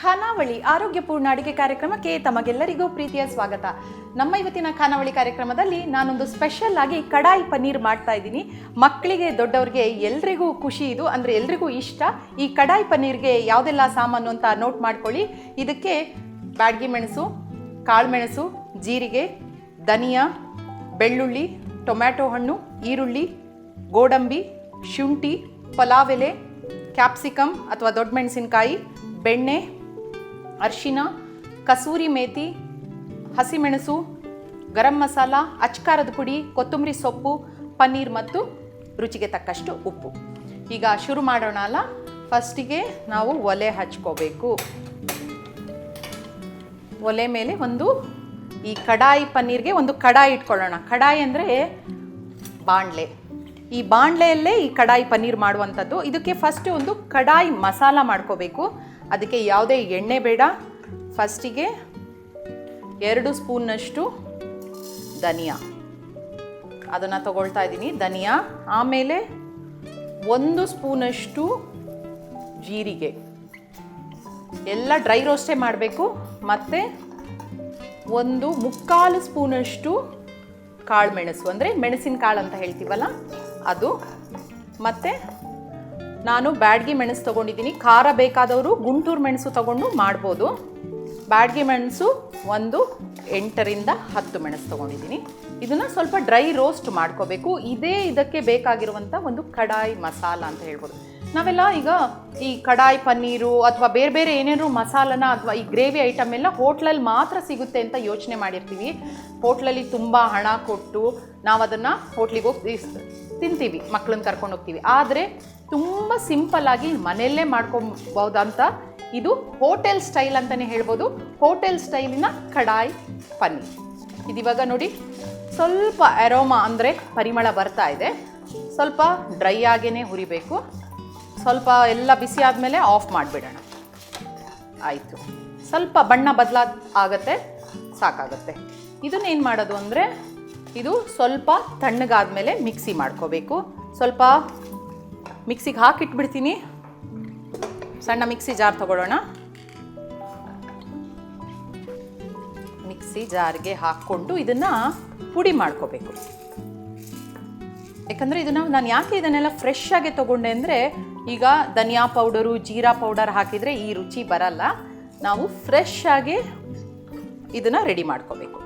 ಖಾನಾವಳಿ ಆರೋಗ್ಯಪೂರ್ಣ ಅಡುಗೆ ಕಾರ್ಯಕ್ರಮಕ್ಕೆ ತಮಗೆಲ್ಲರಿಗೂ ಪ್ರೀತಿಯ ಸ್ವಾಗತ. ನಮ್ಮ ಇವತ್ತಿನ ಖಾನಾವಳಿ ಕಾರ್ಯಕ್ರಮದಲ್ಲಿ ನಾನೊಂದು ಸ್ಪೆಷಲ್ ಆಗಿ ಕಡಾಯಿ ಪನ್ನೀರ್ ಮಾಡ್ತಾ ಇದ್ದೀನಿ. ಮಕ್ಕಳಿಗೆ, ದೊಡ್ಡವ್ರಿಗೆ ಎಲ್ರಿಗೂ ಖುಷಿ ಇದು. ಅಂದರೆ ಎಲ್ರಿಗೂ ಇಷ್ಟ. ಈ ಕಡಾಯಿ ಪನ್ನೀರ್ಗೆ ಯಾವುದೆಲ್ಲ ಸಾಮಾನು ಅಂತ ನೋಟ್ ಮಾಡ್ಕೊಳ್ಳಿ. ಇದಕ್ಕೆ ಬ್ಯಾಡ್ಗಿ ಮೆಣಸು ಕಾಳುಮೆಣಸು ಜೀರಿಗೆ, ಧನಿಯಾ, ಬೆಳ್ಳುಳ್ಳಿ, ಟೊಮ್ಯಾಟೊ ಹಣ್ಣು, ಈರುಳ್ಳಿ, ಗೋಡಂಬಿ, ಶುಂಠಿ, ಪಲಾವ್ ಎಲೆ, ಕ್ಯಾಪ್ಸಿಕಮ್ ಅಥವಾ ದೊಡ್ಡ ಮೆಣಸಿನಕಾಯಿ, ಬೆಣ್ಣೆ ಅರಿಶಿನ, ಕಸೂರಿ ಮೇಥಿ ಹಸಿಮೆಣಸು, ಗರಂ ಮಸಾಲ, ಅಚ್ಕಾರದ ಪುಡಿ, ಕೊತ್ತಂಬರಿ ಸೊಪ್ಪು, ಪನ್ನೀರ್ ಮತ್ತು ರುಚಿಗೆ ತಕ್ಕಷ್ಟು ಉಪ್ಪು. ಈಗ ಶುರು ಮಾಡೋಣ ಅಲ್ಲ? ಫಸ್ಟಿಗೆ ನಾವು ಒಲೆ ಹಚ್ಕೋಬೇಕು. ಒಲೆ ಮೇಲೆ ಒಂದು ಈ ಕಡಾಯಿ ಪನ್ನೀರ್ಗೆ ಒಂದು ಕಡಾಯಿ ಇಟ್ಕೊಳ್ಳೋಣ. ಕಡಾಯಿ ಅಂದರೆ ಬಾಣಲೆ ಈ ಬಾಣಲೆಯಲ್ಲೇ ಈ ಕಡಾಯಿ ಪನ್ನೀರ್ ಮಾಡುವಂಥದ್ದು. ಇದಕ್ಕೆ ಫಸ್ಟ್ ಒಂದು ಕಡಾಯಿ ಮಸಾಲ ಮಾಡ್ಕೋಬೇಕು. ಅದಕ್ಕೆ ಯಾವುದೇ ಎಣ್ಣೆ ಬೇಡ. ಫಸ್ಟಿಗೆ ಎರಡು ಸ್ಪೂನ್ನಷ್ಟು ಧನಿಯಾ. ಅದನ್ನು ತಗೊಳ್ತಾ ಇದ್ದೀನಿ. ಧನಿಯಾ. ಆಮೇಲೆ ಒಂದು ಸ್ಪೂನಷ್ಟು ಜೀರಿಗೆ. ಎಲ್ಲ ಡ್ರೈ ರೋಸ್ಟೇ ಮಾಡಬೇಕು. ಮತ್ತು ಒಂದು ಮುಕ್ಕಾಲು ಸ್ಪೂನಷ್ಟು ಕಾಳು ಮೆಣಸು. ಅಂದರೆ ಮೆಣಸಿನ ಕಾಳು ಅಂತ ಹೇಳ್ತೀವಲ್ಲ ಅದು. ಮತ್ತು ನಾನು ಬ್ಯಾಡ್ಗಿ ಮೆಣಸು ತೊಗೊಂಡಿದ್ದೀನಿ. ಖಾರ ಬೇಕಾದವರು ಗುಂಟೂರು ಮೆಣಸು ತೊಗೊಂಡು ಮಾಡ್ಬೋದು. ಬ್ಯಾಡ್ಗಿ ಮೆಣಸು ಒಂದು ಎಂಟರಿಂದ ಹತ್ತು ಮೆಣಸು ತೊಗೊಂಡಿದ್ದೀನಿ. ಇದನ್ನು ಸ್ವಲ್ಪ ಡ್ರೈ ರೋಸ್ಟ್ ಮಾಡ್ಕೋಬೇಕು. ಇದೇ ಇದಕ್ಕೆ ಬೇಕಾಗಿರುವಂಥ ಒಂದು ಕಡಾಯಿ ಮಸಾಲ ಅಂತ ಹೇಳ್ಬೋದು. ನಾವೆಲ್ಲ ಈಗ ಈ ಕಡಾಯಿ ಪನ್ನೀರು ಅಥವಾ ಬೇರೆ ಬೇರೆ ಏನೇನು ಮಸಾಲನ ಅಥವಾ ಈ ಗ್ರೇವಿ ಐಟಮ್ ಎಲ್ಲ ಹೋಟ್ಲಲ್ಲಿ ಮಾತ್ರ ಸಿಗುತ್ತೆ ಅಂತ ಯೋಚನೆ ಮಾಡಿರ್ತೀವಿ. ಹೋಟ್ಲಲ್ಲಿ ತುಂಬ ಹಣ ಕೊಟ್ಟು ನಾವು ಅದನ್ನು ಹೋಟ್ಲಿಗೆ ಹೋಗಿ ತಿಂತೀವಿ ಮಕ್ಕಳನ್ನ ಕರ್ಕೊಂಡು ಹೋಗ್ತೀವಿ. ಆದರೆ ತುಂಬ ಸಿಂಪಲ್ಲಾಗಿ ಮನೆಯಲ್ಲೇ ಮಾಡ್ಕೊಬೋದಂತ ಇದು ಹೋಟೆಲ್ ಸ್ಟೈಲ್ ಅಂತಲೇ ಹೇಳ್ಬೋದು. ಹೋಟೆಲ್ ಸ್ಟೈಲಿನ ಕಡಾಯಿ ಪನ್ನೀರ್. ಇದಿವಾಗ ನೋಡಿ, ಸ್ವಲ್ಪ ಅರೋಮಾ ಅಂದರೆ ಪರಿಮಳ ಬರ್ತಾ ಇದೆ. ಸ್ವಲ್ಪ ಡ್ರೈ ಆಗೇ ಹುರಿಬೇಕು. ಸ್ವಲ್ಪ ಎಲ್ಲ ಬಿಸಿ ಆದಮೇಲೆ ಆಫ್ ಮಾಡಿಬಿಡೋಣ. ಆಯಿತು. ಸ್ವಲ್ಪ ಬಣ್ಣ ಬದಲಾ ಆಗತ್ತೆ, ಸಾಕಾಗತ್ತೆ. ಇದನ್ನೇನು ಮಾಡೋದು ಅಂದರೆ, ಇದು ಸ್ವಲ್ಪ ತಣ್ಣಗಾದ್ಮೇಲೆ ಮಿಕ್ಸಿ ಮಾಡ್ಕೋಬೇಕು. ಸ್ವಲ್ಪ ಮಿಕ್ಸಿಗೆ ಹಾಕಿಟ್ಬಿಡ್ತೀನಿ. ಸಣ್ಣ ಮಿಕ್ಸಿ ಜಾರ್ ತಗೊಳ್ಳೋಣ. ಮಿಕ್ಸಿ ಜಾರ್ಗೆ ಹಾಕ್ಕೊಂಡು ಇದನ್ನು ಪುಡಿ ಮಾಡ್ಕೋಬೇಕು. ಯಾಕಂದರೆ ಇದನ್ನು ನಾನು ಯಾಕೆ ಇದನ್ನೆಲ್ಲ ಫ್ರೆಶ್ ಆಗಿ ತೊಗೊಂಡೆ ಅಂದರೆ ಈಗ ಧನಿಯಾ ಪೌಡರು, ಜೀರಾ ಪೌಡರ್ ಹಾಕಿದರೆ ಈ ರುಚಿ ಬರಲ್ಲ. ನಾವು ಫ್ರೆಶ್ ಆಗಿ ಇದನ್ನು ರೆಡಿ ಮಾಡ್ಕೋಬೇಕು.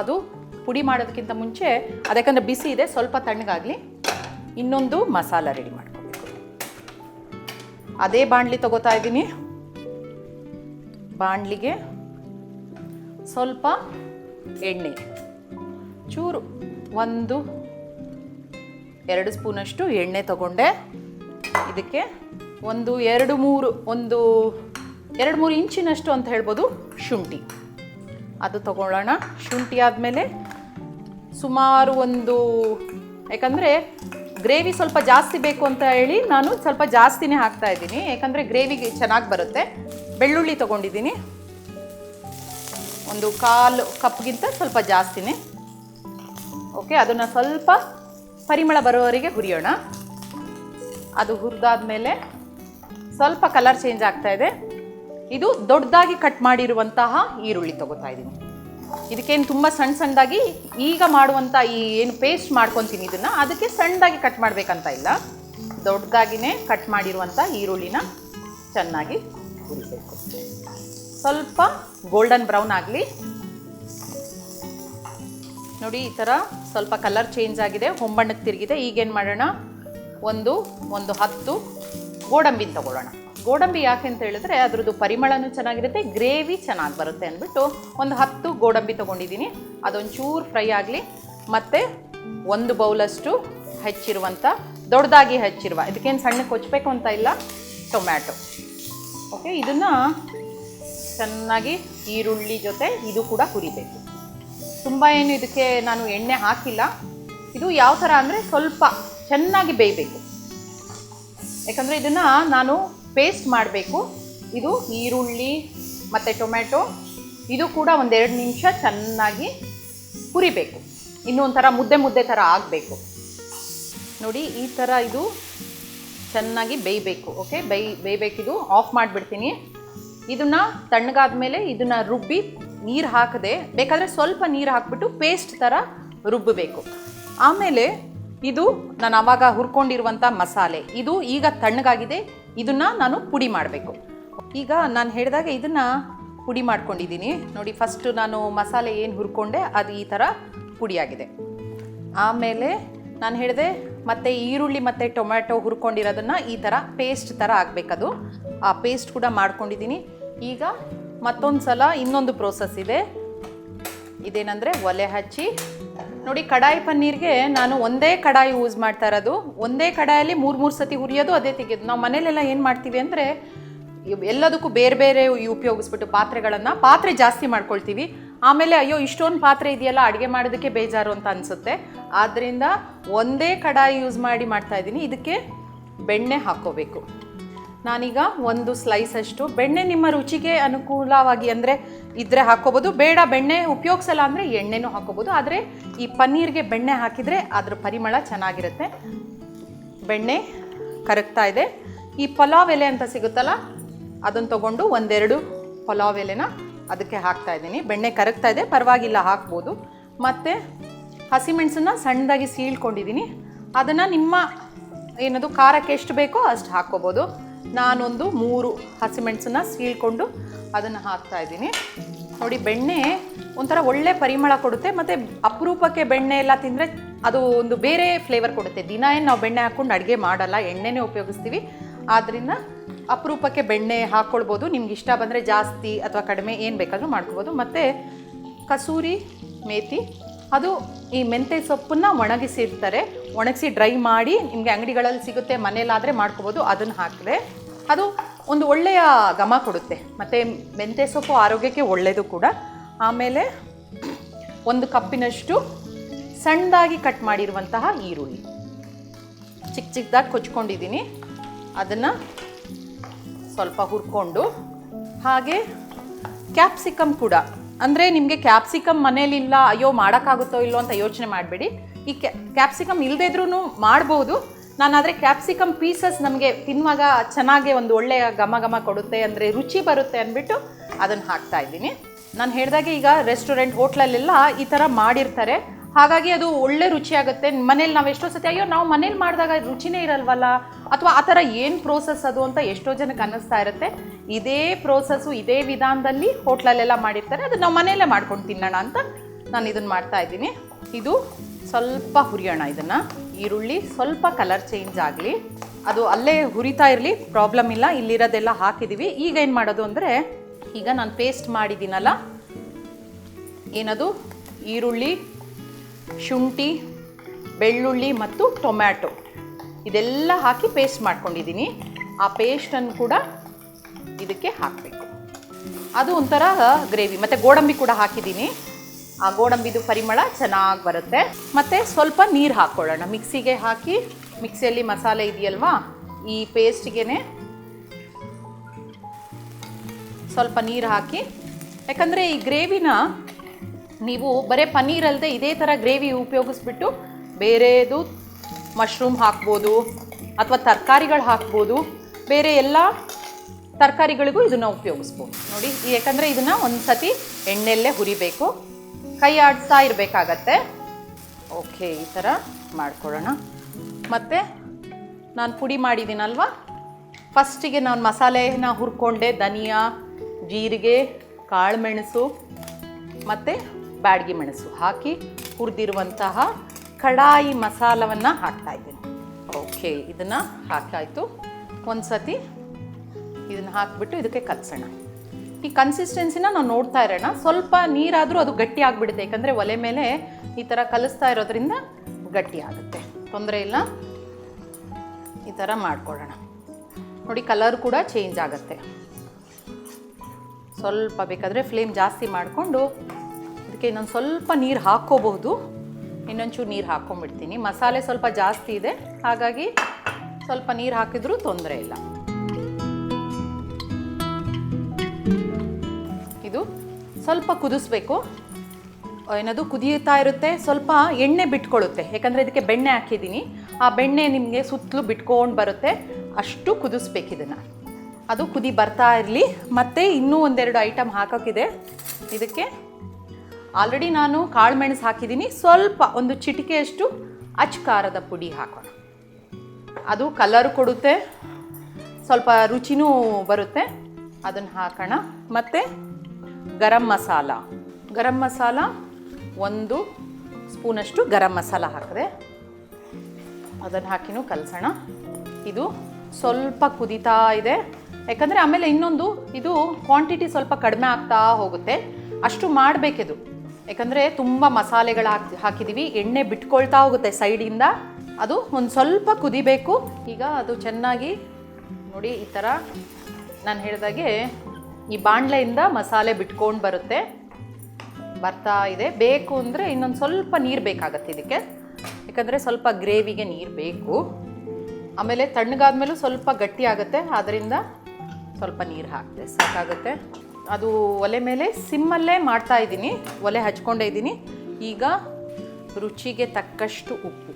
ಅದು ಪುಡಿ ಮಾಡೋದಕ್ಕಿಂತ ಮುಂಚೆ ಅದಕ್ಕಂದ್ರೆ ಬಿಸಿ ಇದೆ, ಸ್ವಲ್ಪ ತಣ್ಣಗಾಗಲಿ, ಇನ್ನೊಂದು ಮಸಾಲ ರೆಡಿ ಮಾಡ್ಕೋಬೇಕು ಅದೇ ಬಾಣಲಿ ತಗೋತಾ ಇದ್ದೀನಿ. ಬಾಣಲಿಗೆ ಸ್ವಲ್ಪ ಎಣ್ಣೆ. ಚೂರು ಒಂದು, ಎರಡು ಸ್ಪೂನಷ್ಟು ಎಣ್ಣೆ ತಗೊಂಡೆ. ಇದಕ್ಕೆ ಒಂದು, ಎರಡು, ಮೂರು, ಒಂದು, ಎರಡು, ಮೂರು ಇಂಚಿನಷ್ಟು ಅಂತ ಹೇಳ್ಬೋದು ಶುಂಠಿ. ಅದು ತಗೊಳ್ಳೋಣ. ಶುಂಠಿ ಆದಮೇಲೆ ಸುಮಾರು ಒಂದು, ಯಾಕಂದರೆ ಗ್ರೇವಿ ಸ್ವಲ್ಪ ಜಾಸ್ತಿ ಬೇಕು ಅಂತ ಹೇಳಿ ನಾನು ಸ್ವಲ್ಪ ಜಾಸ್ತಿನೇ ಹಾಕ್ತಾ ಇದ್ದೀನಿ. ಯಾಕಂದರೆ ಗ್ರೇವಿಗೆ ಚೆನ್ನಾಗಿ ಬರುತ್ತೆ. ಬೆಳ್ಳುಳ್ಳಿ ತೊಗೊಂಡಿದ್ದೀನಿ. ಒಂದು ಕಾಲು ಕಪ್ಗಿಂತ ಸ್ವಲ್ಪ ಜಾಸ್ತಿನೇ. ಓಕೆ ಅದನ್ನು ಸ್ವಲ್ಪ ಪರಿಮಳ ಬರೋವರೆಗೆ ಹುರಿಯೋಣ. ಅದು ಹುರಿದಾದ್ಮೇಲೆ ಸ್ವಲ್ಪ ಕಲರ್ ಚೇಂಜ್ ಆಗ್ತಾ ಇದೆ. ಇದು ದೊಡ್ಡದಾಗಿ ಕಟ್ ಮಾಡಿರುವಂತಹ ಈರುಳ್ಳಿ ತಗೋತಾ ಇದ್ದೀನಿ. ಇದಕ್ಕೇನು ತುಂಬ ಸಣ್ಣ ಸಣ್ಣದಾಗಿ ಈಗ ಮಾಡುವಂಥ ಈ ಏನು ಪೇಸ್ಟ್ ಮಾಡ್ಕೊತೀನಿ ಇದನ್ನು, ಅದಕ್ಕೆ ಸಣ್ಣದಾಗಿ ಕಟ್ ಮಾಡಬೇಕಂತ ಇಲ್ಲ. ದೊಡ್ಡದಾಗಿನೇ ಕಟ್ ಮಾಡಿರುವಂಥ ಈರುಳ್ಳಿನ ಚೆನ್ನಾಗಿ ಹುರಿಬೇಕು. ಸ್ವಲ್ಪ ಗೋಲ್ಡನ್ ಬ್ರೌನ್ ಆಗಲಿ. ನೋಡಿ, ಈ ಥರ ಸ್ವಲ್ಪ ಕಲರ್ ಚೇಂಜ್ ಆಗಿದೆ, ಹೊಂಬಣ್ಣಕ್ಕೆ ತಿರುಗಿದೆ. ಈಗೇನು ಮಾಡೋಣ? ಒಂದು ಒಂದು ಹತ್ತು ಗೋಡಂಬಿನ ತಗೊಳ್ಳೋಣ. ಗೋಡಂಬಿ ಯಾಕೆ ಅಂತ ಹೇಳಿದ್ರೆ ಅದ್ರದ್ದು ಪರಿಮಳನೂ ಚೆನ್ನಾಗಿರುತ್ತೆ, ಗ್ರೇವಿ ಚೆನ್ನಾಗಿ ಬರುತ್ತೆ ಅಂದ್ಬಿಟ್ಟು ಒಂದು ಹತ್ತು ಗೋಡಂಬಿ ತೊಗೊಂಡಿದ್ದೀನಿ. ಅದೊಂಚೂರು ಫ್ರೈ ಆಗಲಿ, ಮತ್ತು ಒಂದು ಬೌಲಷ್ಟು ಹೆಚ್ಚಿರುವಂಥ ದೊಡ್ಡದಾಗಿ ಹೆಚ್ಚಿರುವ, ಇದಕ್ಕೇನು ಸಣ್ಣಕ್ಕೆ ಕೊಚ್ಚಬೇಕು ಅಂತ ಇಲ್ಲ, ಟೊಮ್ಯಾಟೊ. ಓಕೆ ಇದನ್ನು ಚೆನ್ನಾಗಿ ಈರುಳ್ಳಿ ಜೊತೆ ಇದು ಕೂಡ ಹುರಿಬೇಕು. ತುಂಬ ಏನು ಇದಕ್ಕೆ ನಾನು ಎಣ್ಣೆ ಹಾಕಿಲ್ಲ. ಇದು ಯಾವ ಥರ ಅಂದರೆ ಸ್ವಲ್ಪ ಚೆನ್ನಾಗಿ ಬೇಯಬೇಕು. ಯಾಕಂದರೆ ಇದನ್ನು ನಾನು ಪೇಸ್ಟ್ ಮಾಡಬೇಕು. ಇದು ಈರುಳ್ಳಿ ಮತ್ತು ಟೊಮ್ಯಾಟೊ. ಇದು ಕೂಡ ಒಂದೆರಡು ನಿಮಿಷ ಚೆನ್ನಾಗಿ ಹುರಿಬೇಕು. ಇನ್ನೂ ಮುದ್ದೆ ಮುದ್ದೆ ಥರ ಆಗಬೇಕು. ನೋಡಿ, ಈ ಥರ ಇದು ಚೆನ್ನಾಗಿ ಬೇಯಬೇಕು ಓಕೆ ಬೇಯ್ ಬೇಯಬೇಕಿದು ಆಫ್ ಮಾಡಿಬಿಡ್ತೀನಿ. ಇದನ್ನು ತಣ್ಣಗಾದ ಮೇಲೆ ಇದನ್ನು ರುಬ್ಬಿ ನೀರು ಹಾಕದೆ, ಬೇಕಾದರೆ ಸ್ವಲ್ಪ ನೀರು ಹಾಕ್ಬಿಟ್ಟು ಪೇಸ್ಟ್ ಥರ ರುಬ್ಬಬೇಕು. ಆಮೇಲೆ ಇದು ನಾನು ಆವಾಗ ಹುರ್ಕೊಂಡಿರುವಂಥ ಮಸಾಲೆ. ಇದು ಈಗ ತಣ್ಣಗಾಗಿದೆ. ಇದನ್ನ ನಾನು ಪುಡಿ ಮಾಡಬೇಕು. ಈಗ ನಾನು ಹೇಳಿದಾಗ ಇದನ್ನ ಪುಡಿ ಮಾಡ್ಕೊಂಡಿದ್ದೀನಿ ನೋಡಿ ಫಸ್ಟು ನಾನು ಮಸಾಲೆ ಏನು ಹುರ್ಕೊಂಡೆ ಅದು ಈ ಥರ ಪುಡಿಯಾಗಿದೆ. ಆಮೇಲೆ ನಾನು ಹೇಳಿದೆ ಮತ್ತು ಈರುಳ್ಳಿ ಮತ್ತು ಟೊಮ್ಯಾಟೊ ಹುರ್ಕೊಂಡಿರೋದನ್ನು ಈ ಥರ ಪೇಸ್ಟ್ ಥರ ಆಗಬೇಕದು ಆ ಪೇಸ್ಟ್ ಕೂಡ ಮಾಡ್ಕೊಂಡಿದ್ದೀನಿ ಈಗ ಮತ್ತೊಂದು ಸಲ ಇನ್ನೊಂದು ಪ್ರೋಸೆಸ್ ಇದೆ. ಇದೇನಂದರೆ ಒಲೆ ಹಚ್ಚಿ ನೋಡಿ, ಕಡಾಯಿ ಪನ್ನೀರ್ಗೆ ನಾನು ಒಂದೇ ಕಡಾಯಿ ಯೂಸ್ ಮಾಡ್ತಾ ಇರೋದು. ಒಂದೇ ಕಡಾಯಲ್ಲಿ ಮೂರು ಮೂರು ಸತಿ ಹುರಿಯೋದು ಅದೇ ತೆಗೆಯೋದು. ನಾವು ಮನೇಲೆಲ್ಲ ಏನು ಮಾಡ್ತೀವಿ ಅಂದರೆ ಎಲ್ಲದಕ್ಕೂ ಬೇರೆ ಬೇರೆ ಉಪಯೋಗಿಸ್ಬಿಟ್ಟು ಪಾತ್ರೆಗಳನ್ನು ಪಾತ್ರೆ ಜಾಸ್ತಿ ಮಾಡ್ಕೊಳ್ತೀವಿ. ಆಮೇಲೆ ಅಯ್ಯೋ, ಇಷ್ಟೊಂದು ಪಾತ್ರೆ ಇದೆಯಲ್ಲ, ಅಡುಗೆ ಮಾಡೋದಕ್ಕೆ ಬೇಜಾರು ಅಂತ ಅನಿಸುತ್ತೆ. ಆದ್ದರಿಂದ ಒಂದೇ ಕಡಾಯಿ ಯೂಸ್ ಮಾಡಿ ಮಾಡ್ತಾ ಇದ್ದೀನಿ. ಇದಕ್ಕೆ ಬೆಣ್ಣೆ ಹಾಕ್ಕೋಬೇಕು ನಾನೀಗ ಒಂದು ಸ್ಲೈಸ್ ಅಷ್ಟು. ಬೆಣ್ಣೆ ನಿಮ್ಮ ರುಚಿಗೆ ಅನುಕೂಲವಾಗಿ ಅಂದರೆ ಇದ್ರೆ ಹಾಕ್ಕೋಬೋದು. ಬೇಡ, ಬೆಣ್ಣೆ ಉಪಯೋಗಿಸಲ್ಲ ಅಂದರೆ ಎಣ್ಣೆನೂ ಹಾಕ್ಕೋಬೋದು. ಆದರೆ ಈ ಪನ್ನೀರ್ಗೆ ಬೆಣ್ಣೆ ಹಾಕಿದರೆ ಅದ್ರ ಪರಿಮಳ ಚೆನ್ನಾಗಿರುತ್ತೆ. ಬೆಣ್ಣೆ ಕರಗ್ತಾ ಇದೆ. ಈ ಪಲಾವ್ ಎಲೆ ಅಂತ ಸಿಗುತ್ತಲ್ಲ ಅದನ್ನು ತಗೊಂಡು ಒಂದೆರಡು ಪಲಾವ್ ಎಲೆನ ಅದಕ್ಕೆ ಹಾಕ್ತಾ ಇದ್ದೀನಿ. ಬೆಣ್ಣೆ ಕರಗ್ತಾ ಇದೆ, ಪರವಾಗಿಲ್ಲ, ಹಾಕ್ಬೋದು. ಮತ್ತು ಹಸಿಮೆಣಸನ್ನ ಸಣ್ಣದಾಗಿ ಸೀಳ್ಕೊಂಡಿದ್ದೀನಿ. ಅದನ್ನು ನಿಮ್ಮ, ಏನದು, ಖಾರಕ್ಕೆ ಎಷ್ಟು ಬೇಕೋ ಅಷ್ಟು ಹಾಕ್ಕೋಬೋದು. ನಾನೊಂದು ಮೂರು ಹಸಿಮೆಣಸನ್ನ ಸೀಳ್ಕೊಂಡು ಅದನ್ನು ಹಾಕ್ತಾ ಇದ್ದೀನಿ. ನೋಡಿ, ಬೆಣ್ಣೆ ಒಂಥರ ಒಳ್ಳೆ ಪರಿಮಳ ಕೊಡುತ್ತೆ, ಮತ್ತು ಅಪರೂಪಕ್ಕೆ ಬೆಣ್ಣೆ ಎಲ್ಲ ತಿಂದರೆ ಅದು ಒಂದು ಬೇರೆ ಫ್ಲೇವರ್ ಕೊಡುತ್ತೆ. ದಿನ ಏನು ನಾವು ಬೆಣ್ಣೆ ಹಾಕ್ಕೊಂಡು ಅಡುಗೆ ಮಾಡಲ್ಲ, ಎಣ್ಣೆನೇ ಉಪಯೋಗಿಸ್ತೀವಿ. ಆದ್ದರಿಂದ ಅಪರೂಪಕ್ಕೆ ಬೆಣ್ಣೆ ಹಾಕ್ಕೊಳ್ಬೋದು ನಿಮ್ಗೆ ಇಷ್ಟ ಬಂದರೆ ಜಾಸ್ತಿ ಅಥವಾ ಕಡಿಮೆ ಏನು ಬೇಕಾದರೂ ಮಾಡ್ಕೋಬೋದು ಮತ್ತು ಕಸೂರಿ ಮೇಥಿ ಅದು ಈ ಮೆಂತೆ ಸೊಪ್ಪನ್ನು ಒಣಗಿಸಿರ್ತಾರೆ ಒಣಗಿಸಿ ಡ್ರೈ ಮಾಡಿ ನಿಮಗೆ ಅಂಗಡಿಗಳಲ್ಲಿ ಸಿಗುತ್ತೆ ಮನೇಲಾದರೆ ಮಾಡ್ಕೋಬೋದು, ಅದನ್ನು ಹಾಕಿದ್ರೆ. ಅದು ಒಂದು ಒಳ್ಳೆಯ ಘಮ ಕೊಡುತ್ತೆ. ಮತ್ತು ಮೆಂತ್ಯ ಸೊಪ್ಪು ಆರೋಗ್ಯಕ್ಕೆ ಒಳ್ಳೆಯದು ಕೂಡ. ಆಮೇಲೆ ಒಂದು ಕಪ್ಪಿನಷ್ಟು ಸಣ್ಣದಾಗಿ ಕಟ್ ಮಾಡಿರುವಂತಹ ಈರುಳ್ಳಿ. ಚಿಕ್ಕ ಚಿಕ್ಕದಾಗಿ ಕೊಚ್ಕೊಂಡಿದ್ದೀನಿ. ಅದನ್ನು ಸ್ವಲ್ಪ ಹುರ್ಕೊಂಡು, ಹಾಗೆ ಕ್ಯಾಪ್ಸಿಕಮ್ ಕೂಡ. ಅಂದರೆ ನಿಮಗೆ ಕ್ಯಾಪ್ಸಿಕಮ್ ಮನೇಲಿಲ್ಲ, ಅಯ್ಯೋ ಮಾಡೋಕ್ಕಾಗುತ್ತೋ ಇಲ್ಲೋ ಅಂತ ಯೋಚನೆ ಮಾಡಬೇಡಿ. ಈ ಕ್ಯಾ ಕ್ಯಾಪ್ಸಿಕಮ್ ಇಲ್ಲದೇ ಇದ್ರೂ ಮಾಡ್ಬೋದು. ನಾನಾದರೆ ಕ್ಯಾಪ್ಸಿಕಮ್ ಪೀಸಸ್ ನಮಗೆ ತಿನ್ನುವಾಗ ಚೆನ್ನಾಗಿ ಒಂದು ಒಳ್ಳೆಯ ಘಮ ಘಮ ಕೊಡುತ್ತೆ, ಅಂದರೆ ರುಚಿ ಬರುತ್ತೆ ಅಂದ್ಬಿಟ್ಟು ಅದನ್ನು ಹಾಕ್ತಾ ಇದ್ದೀನಿ. ನಾನು ಹೇಳಿದಾಗೆ ಈಗ ರೆಸ್ಟೋರೆಂಟ್ ಹೋಟ್ಲಲ್ಲೆಲ್ಲ ಈ ಥರ ಮಾಡಿರ್ತಾರೆ. ಹಾಗಾಗಿ ಅದು ಒಳ್ಳೆ ರುಚಿಯಾಗುತ್ತೆ ಮನೇಲಿ ನಾವು ಎಷ್ಟೋ ಸತಿ, ಅಯ್ಯೋ, ನಾವು ಮನೇಲಿ ಮಾಡಿದಾಗ ರುಚಿನೇ ಇರಲ್ವಲ್ಲ? ಅಥವಾ ಆ ಥರ ಏನು ಪ್ರೋಸೆಸ್ ಅದು ಅಂತ ಎಷ್ಟೋ ಜನಕ್ಕೆ ಅನ್ನಿಸ್ತಾ ಇರುತ್ತೆ. ಇದೇ ಪ್ರೋಸೆಸ್ಸು ಇದೇ ವಿಧಾನದಲ್ಲಿ ಹೋಟ್ಲಲ್ಲೆಲ್ಲ ಮಾಡಿರ್ತಾರೆ. ಅದು ನಾವು ಮನೆಯಲ್ಲೇ ಮಾಡ್ಕೊಂಡು ತಿನ್ನೋಣ ಅಂತ ನಾನು ಇದನ್ನು ಮಾಡ್ತಾ ಇದ್ದೀನಿ. ಇದು ಸ್ವಲ್ಪ ಹುರಿಯೋಣ ಇದನ್ನು. ಈರುಳ್ಳಿ ಸ್ವಲ್ಪ ಕಲರ್ ಚೇಂಜ್ ಆಗಲಿ. ಅದು ಅಲ್ಲೇ ಹುರಿತಾ ಇರಲಿ ಪ್ರಾಬ್ಲಮ್ ಇಲ್ಲ. ಇಲ್ಲಿರೋದೆಲ್ಲ ಹಾಕಿದ್ದೀವಿ ಈಗ ಏನು ಮಾಡೋದು ಅಂದರೆ, ಈಗ ನಾನು ಪೇಸ್ಟ್ ಮಾಡಿದ್ದೀನಲ್ಲ, ಏನದು? ಈರುಳ್ಳಿ ಶುಂಠಿ, ಬೆಳ್ಳುಳ್ಳಿ ಮತ್ತು ಟೊಮ್ಯಾಟೊ. ಇದೆಲ್ಲ ಹಾಕಿ ಪೇಸ್ಟ್ ಮಾಡ್ಕೊಂಡಿದ್ದೀನಿ. ಆ ಪೇಸ್ಟನ್ನು ಕೂಡ ಇದಕ್ಕೆ ಹಾಕಬೇಕು. ಅದು ಒಂಥರ ಗ್ರೇವಿ ಮತ್ತು ಗೋಡಂಬಿ ಕೂಡ ಹಾಕಿದ್ದೀನಿ. ಆ ಗೋಡಂಬಿದು ಪರಿಮಳ ಚೆನ್ನಾಗಿ ಬರುತ್ತೆ. ಮತ್ತು ಸ್ವಲ್ಪ ನೀರು ಹಾಕ್ಕೊಳ್ಳೋಣ ಮಿಕ್ಸಿಗೆ ಹಾಕಿ, ಮಿಕ್ಸಿಯಲ್ಲಿ ಮಸಾಲೆ ಇದೆಯಲ್ವಾ? ಈ ಪೇಸ್ಟ್ಗೆ ಸ್ವಲ್ಪ ನೀರು ಹಾಕಿ. ಯಾಕಂದರೆ ಈ ಗ್ರೇವಿನ ನೀವು ಬರೀ ಪನ್ನೀರ್ ಅಲ್ಲದೆ ಇದೇ ಥರ ಗ್ರೇವಿ ಉಪಯೋಗಿಸ್ಬಿಟ್ಟು ಬೇರೆದು ಮಶ್ರೂಮ್ ಹಾಕ್ಬೋದು ಅಥವಾ ತರಕಾರಿಗಳು ಹಾಕ್ಬೋದು. ಬೇರೆ ಎಲ್ಲ ತರಕಾರಿಗಳಿಗೂ ಇದನ್ನು ಉಪಯೋಗಿಸ್ಬೋದು. ನೋಡಿ ಯಾಕಂದರೆ ಇದನ್ನು ಒಂದು ಸತಿ ಎಣ್ಣೆಯಲ್ಲೇ ಹುರಿಬೇಕು. ಕೈ ಆಡಿಸ್ತಾ ಇರಬೇಕಾಗತ್ತೆ. ಓಕೆ, ಈ ಥರ ಮಾಡ್ಕೊಳ್ಳೋಣ. ಮತ್ತು ನಾನು ಪುಡಿ ಮಾಡಿದ್ದೀನಲ್ವ? ಫಸ್ಟಿಗೆ ನಾನು ಮಸಾಲೆನ ಹುರ್ಕೊಂಡೆ, ಧನಿಯಾ, ಜೀರಿಗೆ ಕಾಳುಮೆಣಸು ಮತ್ತು ಬ್ಯಾಡಗಿ ಮೆಣಸು ಹಾಕಿ ಹುರಿದಿರುವಂತಹ ಕಡಾಯಿ ಮಸಾಲವನ್ನು ಹಾಕ್ತಾಯಿದ್ದೀನಿ ಓಕೆ ಇದನ್ನು ಹಾಕಾಯಿತು. ಒಂದು ಸತಿ ಇದನ್ನು ಹಾಕಿಬಿಟ್ಟು ಇದಕ್ಕೆ ಕಲಸೋಣ. ಈ ಕನ್ಸಿಸ್ಟೆನ್ಸಿನ ನಾವು ನೋಡ್ತಾ ಇರೋಣ. ಸ್ವಲ್ಪ ನೀರಾದರೂ ಅದು ಗಟ್ಟಿ ಆಗಿಬಿಡುತ್ತೆ. ಯಾಕಂದರೆ ಒಲೆ ಮೇಲೆ ಈ ಥರ ಕಲಿಸ್ತಾ ಇರೋದ್ರಿಂದ ಗಟ್ಟಿ ಆಗುತ್ತೆ. ತೊಂದರೆ ಇಲ್ಲ. ಈ ಥರ ಮಾಡ್ಕೊಳ್ಳೋಣ ನೋಡಿ ಕಲರ್ ಕೂಡ ಚೇಂಜ್ ಆಗುತ್ತೆ. ಸ್ವಲ್ಪ ಬೇಕಾದರೆ ಫ್ಲೇಮ್ ಜಾಸ್ತಿ ಮಾಡಿಕೊಂಡು ಇದಕ್ಕೆ ಇನ್ನೊಂದು ಸ್ವಲ್ಪ ನೀರು ಹಾಕ್ಕೋಬಹುದು. ಇನ್ನೊಂಚೂರು ನೀರು ಹಾಕ್ಕೊಂಬಿಡ್ತೀನಿ ಮಸಾಲೆ ಸ್ವಲ್ಪ ಜಾಸ್ತಿ ಇದೆ. ಹಾಗಾಗಿ ಸ್ವಲ್ಪ ನೀರು ಹಾಕಿದ್ರೂ ತೊಂದರೆ ಇಲ್ಲ. ಇದು ಸ್ವಲ್ಪ ಕುದಿಸ್ಬೇಕು. ಏನದು ಕುದಿಯುತ್ತಾ ಇರುತ್ತೆ, ಸ್ವಲ್ಪ ಎಣ್ಣೆ ಬಿಟ್ಕೊಳ್ಳುತ್ತೆ. ಯಾಕಂದರೆ ಇದಕ್ಕೆ ಬೆಣ್ಣೆ ಹಾಕಿದ್ದೀನಿ. ಆ ಬೆಣ್ಣೆ ನಿಮಗೆ ಸುತ್ತಲೂ ಬಿಟ್ಕೊಂಡು ಬರುತ್ತೆ. ಅಷ್ಟು ಕುದಿಸ್ಬೇಕು ಇದನ್ನು. ಅದು ಕುದಿ ಬರ್ತಾ ಇರಲಿ. ಮತ್ತು ಇನ್ನೂ ಒಂದೆರಡು ಐಟಮ್ ಹಾಕೋಕ್ಕಿದೆ ಇದಕ್ಕೆ ಆಲ್ರೆಡಿ ನಾನು ಕಾಳು ಮೆಣಸು ಹಾಕಿದ್ದೀನಿ. ಸ್ವಲ್ಪ ಒಂದು ಚಿಟಿಕೆಯಷ್ಟು ಅಚ್ ಖಾರದ ಪುಡಿ ಹಾಕೋಣ. ಅದು ಕಲರ್ ಕೊಡುತ್ತೆ. ಸ್ವಲ್ಪ ರುಚಿನೂ ಬರುತ್ತೆ. ಅದನ್ನು ಹಾಕೋಣ. ಮತ್ತು ಗರಂ ಮಸಾಲ. ಗರಂ ಮಸಾಲ ಒಂದು ಸ್ಪೂನಷ್ಟು ಗರಂ ಮಸಾಲ ಹಾಕಿದೆ. ಅದನ್ನು ಹಾಕಿನೂ ಕಲಸೋಣ. ಇದು ಸ್ವಲ್ಪ ಕುದೀತಾ ಇದೆ. ಯಾಕಂದರೆ ಆಮೇಲೆ ಇನ್ನೊಂದು ಇದು ಕ್ವಾಂಟಿಟಿ ಸ್ವಲ್ಪ ಕಡಿಮೆ ಆಗ್ತಾ ಹೋಗುತ್ತೆ. ಅಷ್ಟು ಮಾಡಬೇಕಿದು. ಯಾಕಂದರೆ ತುಂಬ ಮಸಾಲೆಗಳು ಹಾಕಿ ಹಾಕಿದ್ದೀವಿ ಎಣ್ಣೆ ಬಿಟ್ಕೊಳ್ತಾ ಹೋಗುತ್ತೆ ಸೈಡಿಂದ ಅದು ಒಂದು ಸ್ವಲ್ಪ ಕುದಿಬೇಕು. ಈಗ ಅದು ಚೆನ್ನಾಗಿ ನೋಡಿ ಈ ಥರ ನಾನು ಹೇಳಿದಾಗೆ ಈ ಬಾಣಲೆಯಿಂದ ಮಸಾಲೆ ಬಿಟ್ಕೊಂಡು ಬರುತ್ತೆ. ಬರ್ತಾ ಇದೆ. ಬೇಕು ಅಂದರೆ ಇನ್ನೊಂದು ಸ್ವಲ್ಪ ನೀರು ಬೇಕಾಗತ್ತೆ ಇದಕ್ಕೆ. ಯಾಕಂದರೆ ಸ್ವಲ್ಪ ಗ್ರೇವಿಗೆ ನೀರು ಬೇಕು. ಆಮೇಲೆ ತಣ್ಣಗಾದ್ಮೇಲೂ ಸ್ವಲ್ಪ ಗಟ್ಟಿ ಆಗುತ್ತೆ. ಆದ್ದರಿಂದ ಸ್ವಲ್ಪ ನೀರು ಹಾಕಿದೆ ಸಾಕಾಗುತ್ತೆ. ಅದು ಒಲೆ ಮೇಲೆ ಸಿಮ್ಮಲ್ಲೇ ಮಾಡ್ತಾ ಇದ್ದೀನಿ. ಒಲೆ ಹಚ್ಕೊಂಡೇ ಇದ್ದೀನಿ. ಈಗ ರುಚಿಗೆ ತಕ್ಕಷ್ಟು ಉಪ್ಪು.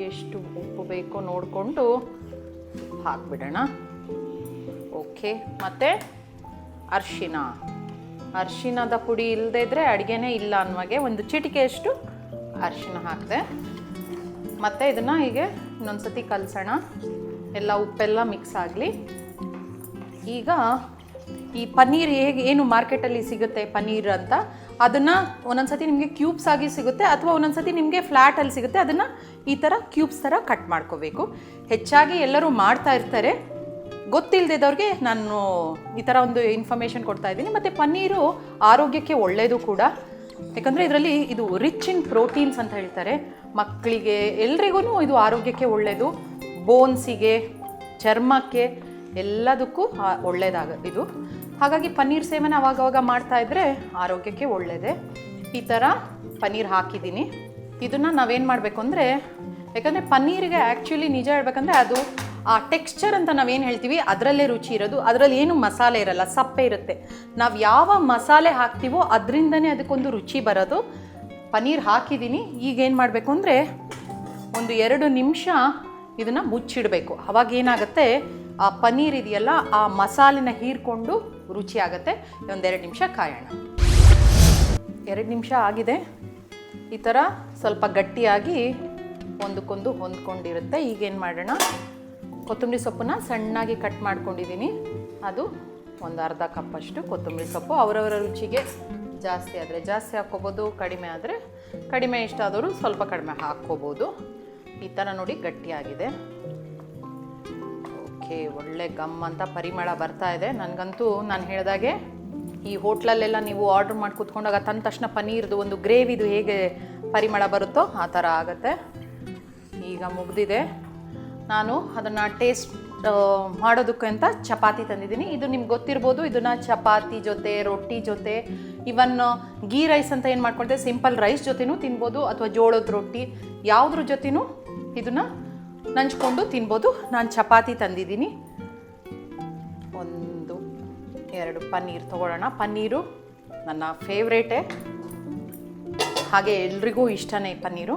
ಎಷ್ಟು ಉಪ್ಪು ಬೇಕೋ ನೋಡಿಕೊಂಡು ಹಾಕ್ಬಿಡೋಣ. ಓಕೆ, ಮತ್ತು ಅರಿಶಿನ. ಅರಿಶಿನದ ಪುಡಿ ಇಲ್ಲದೇ ಇದ್ದರೆ ಅಡುಗೆನೇ ಇಲ್ಲ ಅನ್ನುವಾಗೆ ಒಂದು ಚಿಟಿಕೆಯಷ್ಟು ಅರಿಶಿನ ಹಾಕಿದೆ. ಮತ್ತು ಇದನ್ನು ಹೀಗೆ ಇನ್ನೊಂದು ಸತಿ ಕಲಸೋಣ. ಎಲ್ಲ ಉಪ್ಪೆಲ್ಲ ಮಿಕ್ಸ್ ಆಗಲಿ. ಈಗ ಈ ಪನ್ನೀರ್ ಹೇಗೆ, ಏನು ಮಾರ್ಕೆಟಲ್ಲಿ ಸಿಗುತ್ತೆ ಪನ್ನೀರ್ ಅಂತ, ಅದನ್ನು ಒಂದೊಂದು ಸತಿ ನಿಮಗೆ ಕ್ಯೂಬ್ಸ್ ಆಗಿ ಸಿಗುತ್ತೆ, ಅಥವಾ ಒಂದೊಂದು ಸತಿ ನಿಮಗೆ ಫ್ಲ್ಯಾಟಲ್ಲಿ ಸಿಗುತ್ತೆ, ಅದನ್ನು ಈ ಥರ ಕ್ಯೂಬ್ಸ್ ಥರ ಕಟ್ ಮಾಡ್ಕೋಬೇಕು. ಹೆಚ್ಚಾಗಿ ಎಲ್ಲರೂ ಮಾಡ್ತಾ ಇರ್ತಾರೆ. ಗೊತ್ತಿಲ್ಲದಿದ್ದವ್ರಿಗೆ ನಾನು ಈ ಥರ ಒಂದು ಇನ್ಫಾರ್ಮೇಷನ್ ಕೊಡ್ತಾ ಇದ್ದೀನಿ. ಮತ್ತು ಪನ್ನೀರು ಆರೋಗ್ಯಕ್ಕೆ ಒಳ್ಳೆಯದು ಕೂಡ. ಯಾಕಂದರೆ ಇದರಲ್ಲಿ ಇದು ರಿಚ್ ಇನ್ ಪ್ರೋಟೀನ್ಸ್ ಅಂತ ಹೇಳ್ತಾರೆ. ಮಕ್ಕಳಿಗೆ ಎಲ್ರಿಗೂ ಇದು ಆರೋಗ್ಯಕ್ಕೆ ಒಳ್ಳೆಯದು ಬೋನ್ಸಿಗೆ ಚರ್ಮಕ್ಕೆ ಎಲ್ಲದಕ್ಕೂ ಒಳ್ಳೇದಾಗ, ಇದು. ಹಾಗಾಗಿ ಪನ್ನೀರ್ ಸೇವನೆ ಅವಾಗವಾಗ ಮಾಡ್ತಾ ಇದ್ರೆ ಆರೋಗ್ಯಕ್ಕೆ ಒಳ್ಳೆಯದೇ ಈ ಥರ ಪನ್ನೀರ್ ಹಾಕಿದ್ದೀನಿ. ಇದನ್ನು ನಾವೇನು ಮಾಡಬೇಕು ಅಂದರೆ, ಯಾಕಂದರೆ ಪನ್ನೀರಿಗೆ ಆ್ಯಕ್ಚುಲಿ ನಿಜ ಹೇಳ್ಬೇಕಂದ್ರೆ ಅದು ಆ ಟೆಕ್ಸ್ಚರ್ ಅಂತ ನಾವೇನು ಹೇಳ್ತೀವಿ, ಅದರಲ್ಲೇ ರುಚಿ ಇರೋದು, ಅದರಲ್ಲಿ ಏನು ಮಸಾಲೆ ಇರಲ್ಲ, ಸಪ್ಪೆ ಇರುತ್ತೆ. ನಾವು ಯಾವ ಮಸಾಲೆ ಹಾಕ್ತೀವೋ ಅದರಿಂದನೇ ಅದಕ್ಕೊಂದು ರುಚಿ ಬರೋದು. ಪನ್ನೀರ್ ಹಾಕಿದ್ದೀನಿ ಈಗ ಏನು ಮಾಡಬೇಕು ಅಂದರೆ, ಒಂದು ಎರಡು ನಿಮಿಷ ಇದನ್ನು ಮುಚ್ಚಿಡಬೇಕು. ಅವಾಗ ಏನಾಗುತ್ತೆ ಆ ಪನ್ನೀರ್ ಇದೆಯಲ್ಲ, ಆ ಮಸಾಲಿನ ಹೀರ್ಕೊಂಡು ರುಚಿ ಆಗುತ್ತೆ ಒಂದೆರಡು ನಿಮಿಷ ಕಾಯೋಣ. ಎರಡು ನಿಮಿಷ ಆಗಿದೆ. ಈ ಥರ ಸ್ವಲ್ಪ ಗಟ್ಟಿಯಾಗಿ ಒಂದಕ್ಕೊಂದು ಹೊಂದ್ಕೊಂಡಿರುತ್ತೆ. ಈಗೇನು ಮಾಡೋಣ? ಕೊತ್ತಂಬರಿ ಸೊಪ್ಪನ್ನ ಸಣ್ಣಾಗಿ ಕಟ್ ಮಾಡ್ಕೊಂಡಿದ್ದೀನಿ. ಅದು ಒಂದು ಅರ್ಧ ಕಪ್ಪಷ್ಟು ಕೊತ್ತಂಬರಿ ಸೊಪ್ಪು. ಅವರವರ ರುಚಿಗೆ ಜಾಸ್ತಿ ಆದರೆ ಜಾಸ್ತಿ ಹಾಕ್ಕೋಬೋದು, ಕಡಿಮೆ ಆದರೆ ಕಡಿಮೆ ಇಷ್ಟ ಆದವರು ಸ್ವಲ್ಪ ಕಡಿಮೆ ಹಾಕ್ಕೋಬೋದು. ಈ ಥರ ನೋಡಿ ಗಟ್ಟಿಯಾಗಿದೆ. ಓಕೆ, ಒಳ್ಳೆ ಗಮ್ ಅಂತ ಪರಿಮಳ ಬರ್ತಾ ಇದೆ. ನನಗಂತೂ ನಾನು ಹೇಳಿದಾಗೆ ಈ ಹೋಟ್ಲಲ್ಲೆಲ್ಲ ನೀವು ಆರ್ಡ್ರ್ ಮಾಡಿ ಕೂತ್ಕೊಂಡಾಗ ತಂದ ತಕ್ಷಣ ಪನ್ನೀರ್ದು ಒಂದು ಗ್ರೇವಿದು ಹೇಗೆ ಪರಿಮಳ ಬರುತ್ತೋ ಆ ಥರ ಆಗುತ್ತೆ. ಈಗ ಮುಗಿದಿದೆ. ನಾನು ಅದನ್ನು ಟೇಸ್ಟ್ ಮಾಡೋದಕ್ಕೆ ಅಂತ ಚಪಾತಿ ತಂದಿದ್ದೀನಿ. ಇದು ನಿಮ್ಗೆ ಗೊತ್ತಿರ್ಬೋದು ಇದನ್ನು ಚಪಾತಿ ಜೊತೆ, ರೊಟ್ಟಿ ಜೊತೆ ಇವನ್ ಗೀ ರೈಸ್ ಅಂತ ಏನು ಮಾಡ್ಕೊಳ್ತೇವೆ ಸಿಂಪಲ್ ರೈಸ್ ಜೊತೆನೂ ತಿನ್ಬೋದು ಅಥವಾ ಜೋಳದ ರೊಟ್ಟಿ, ಯಾವುದ್ರ ಜೊತೆನೂ ಇದನ್ನು ನಂಚ್ಕೊಂಡು ತಿನ್ಬೋದು. ನಾನು ಚಪಾತಿ ತಂದಿದ್ದೀನಿ. ಒಂದು, ಎರಡು ಪನ್ನೀರ್ ತೊಗೊಳ್ಳೋಣ. ಪನ್ನೀರು ನನ್ನ ಫೇವ್ರೇಟೇ ಹಾಗೆ ಎಲ್ರಿಗೂ ಇಷ್ಟನೇ ಪನ್ನೀರು.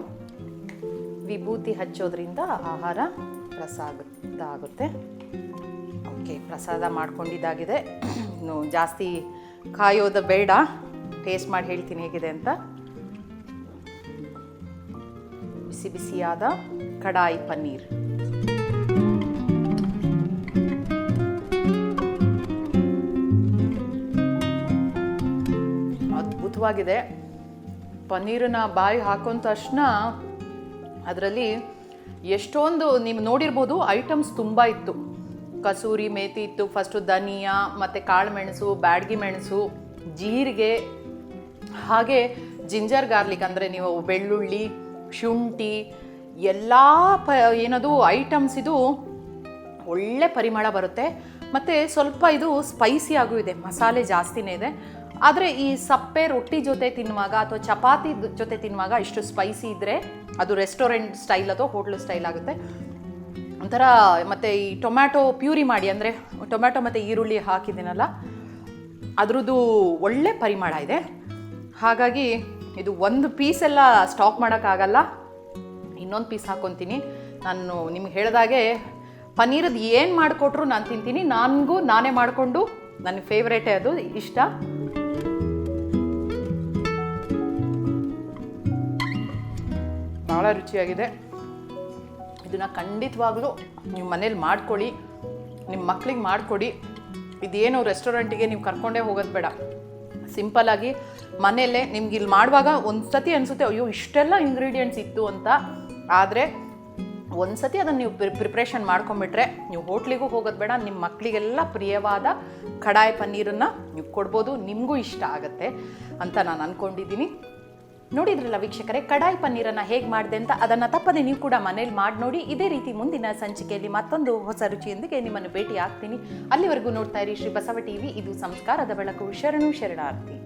ವಿಭೂತಿ ಹಚ್ಚೋದ್ರಿಂದ ಆಹಾರ ಪ್ರಸಾದ ಆಗುತ್ತೆ. ಓಕೆ, ಪ್ರಸಾದ ಮಾಡ್ಕೊಂಡಿದ್ದಾಗಿದೆ. ಇನ್ನು ಜಾಸ್ತಿ ಕಾಯೋದು ಬೇಡ. ಟೇಸ್ಟ್ ಮಾಡಿ ಹೇಳ್ತೀನಿ ಹೇಗಿದೆ ಅಂತ. ಬಿಸಿ ಬಿಸಿಯಾದ ಕಡಾಯಿ ಪನ್ನೀರ್. ಅದ್ಭುತವಾಗಿದೆ. ಪನ್ನೀರನ್ನ ಬಾಯಿ ಹಾಕೊಂಡ ತಕ್ಷಣ ಅದರಲ್ಲಿ ಎಷ್ಟೊಂದು ನೀವು ನೋಡಿರ್ಬೋದು ಐಟಮ್ಸ್ ತುಂಬ ಇತ್ತು. ಕಸೂರಿ ಮೇತಿ ಇತ್ತು ಫಸ್ಟು ಧನಿಯಾ, ಮತ್ತು ಕಾಳು ಮೆಣಸು ಬ್ಯಾಡಗಿ ಮೆಣಸು, ಜೀರಿಗೆ, ಹಾಗೆ ಜಿಂಜರ್ ಗಾರ್ಲಿಕ್ ಅಂದರೆ ನೀವು ಬೆಳ್ಳುಳ್ಳಿ, ಶುಂಠಿ ಎಲ್ಲ ಪ, ಏನದು ಐಟಮ್ಸ್ ಇದು ಒಳ್ಳೆ ಪರಿಮಳ ಬರುತ್ತೆ. ಮತ್ತು ಸ್ವಲ್ಪ ಇದು ಸ್ಪೈಸಿ ಆಗೂ ಇದೆ, ಮಸಾಲೆ ಜಾಸ್ತಿನೇ ಇದೆ. ಆದರೆ ಈ ಸಪ್ಪೆ ರೊಟ್ಟಿ ಜೊತೆ ತಿನ್ನುವಾಗ ಅಥವಾ ಚಪಾತಿ ಜೊತೆ ತಿನ್ನುವಾಗ ಇಷ್ಟು ಸ್ಪೈಸಿ ಇದ್ದರೆ ಅದು ರೆಸ್ಟೋರೆಂಟ್ ಸ್ಟೈಲ್ ಅಥವಾ ಹೋಟ್ಲು ಸ್ಟೈಲ್ ಆಗುತ್ತೆ. ಒಂಥರ ಮತ್ತು ಈ ಟೊಮ್ಯಾಟೊ ಪ್ಯೂರಿ ಮಾಡಿ, ಅಂದರೆ ಟೊಮ್ಯಾಟೊ ಮತ್ತು ಈರುಳ್ಳಿ ಹಾಕಿದ್ದೀನಲ್ಲ, ಅದರದ್ದು ಒಳ್ಳೆ ಪರಿಮಳ ಇದೆ. ಹಾಗಾಗಿ ಇದು ಒಂದು ಪೀಸೆಲ್ಲ ಸ್ಟಾಕ್ ಮಾಡೋಕ್ಕಾಗಲ್ಲ. ಇನ್ನೊಂದು ಪೀಸ್ ಹಾಕ್ಕೊತೀನಿ ನಾನು ನಿಮ್ಗೆ ಹೇಳಿದಾಗೆ ಪನ್ನೀರದ್ದು ಏನು ಮಾಡಿಕೊಟ್ರು ನಾನು ತಿಂತೀನಿ. ನನಗೂ ನಾನೇ ಮಾಡಿಕೊಂಡು ನನ್ನ ಫೇವ್ರೇಟೇ ಅದು, ಇಷ್ಟ. ಭಾಳ ರುಚಿಯಾಗಿದೆ. ಇದನ್ನು ಖಂಡಿತವಾಗ್ಲೂ ನೀವು ಮನೇಲಿ ಮಾಡ್ಕೊಳ್ಳಿ. ನಿಮ್ಮ ಮಕ್ಳಿಗೆ ಮಾಡಿಕೊಡಿ. ಇದೇನು ರೆಸ್ಟೋರೆಂಟಿಗೆ ನೀವು ಕರ್ಕೊಂಡೇ ಹೋಗೋದು ಬೇಡ. ಸಿಂಪಲ್ಲಾಗಿ ಮನೆಯಲ್ಲೇ ನಿಮ್ಗೆ ಇಲ್ಲಿ ಮಾಡುವಾಗ ಒಂದು ಸತಿ ಅನಿಸುತ್ತೆ, ಅಯ್ಯೋ, ಇಷ್ಟೆಲ್ಲ ಇಂಗ್ರೀಡಿಯೆಂಟ್ಸ್ ಇತ್ತು ಅಂತ. ಆದರೆ ಒಂದು ಸತಿ ಅದನ್ನು ನೀವು ಪ್ರಿಪ್ರೇಷನ್ ಮಾಡ್ಕೊಂಬಿಟ್ರೆ ನೀವು ಹೋಟ್ಲಿಗೂ ಹೋಗೋದು ಬೇಡ ನಿಮ್ಮ ಮಕ್ಕಳಿಗೆಲ್ಲ ಪ್ರಿಯವಾದ ಕಡಾಯಿ ಪನ್ನೀರನ್ನು ನೀವು ಕೊಡ್ಬೋದು, ನಿಮಗೂ ಇಷ್ಟ ಆಗುತ್ತೆ ಅಂತ ನಾನು ಅಂದ್ಕೊಂಡಿದ್ದೀನಿ ನೋಡಿದ್ರಲ್ಲ ವೀಕ್ಷಕರೇ, ಕಡಾಯಿ ಪನ್ನೀರನ್ನು ಹೇಗೆ ಮಾಡಿದೆ ಅಂತ ಅದನ್ನು ತಪ್ಪದೆ ನೀವು ಕೂಡ ಮನೇಲಿ ಮಾಡಿ ನೋಡಿ. ಇದೇ ರೀತಿ ಮುಂದಿನ ಸಂಚಿಕೆಯಲ್ಲಿ ಮತ್ತೊಂದು ಹೊಸ ರುಚಿಯೊಂದಿಗೆ ನಿಮ್ಮನ್ನು ಭೇಟಿ ಆಗ್ತೀನಿ ಅಲ್ಲಿವರೆಗೂ ನೋಡ್ತಾ ಇರಿ ಶ್ರೀ ಬಸವ ಟಿವಿ, ಇದು ಸಂಸ್ಕಾರದ ಬೆಳಕು, ಶರಣು ಶರಣಾರ್ಥಿ.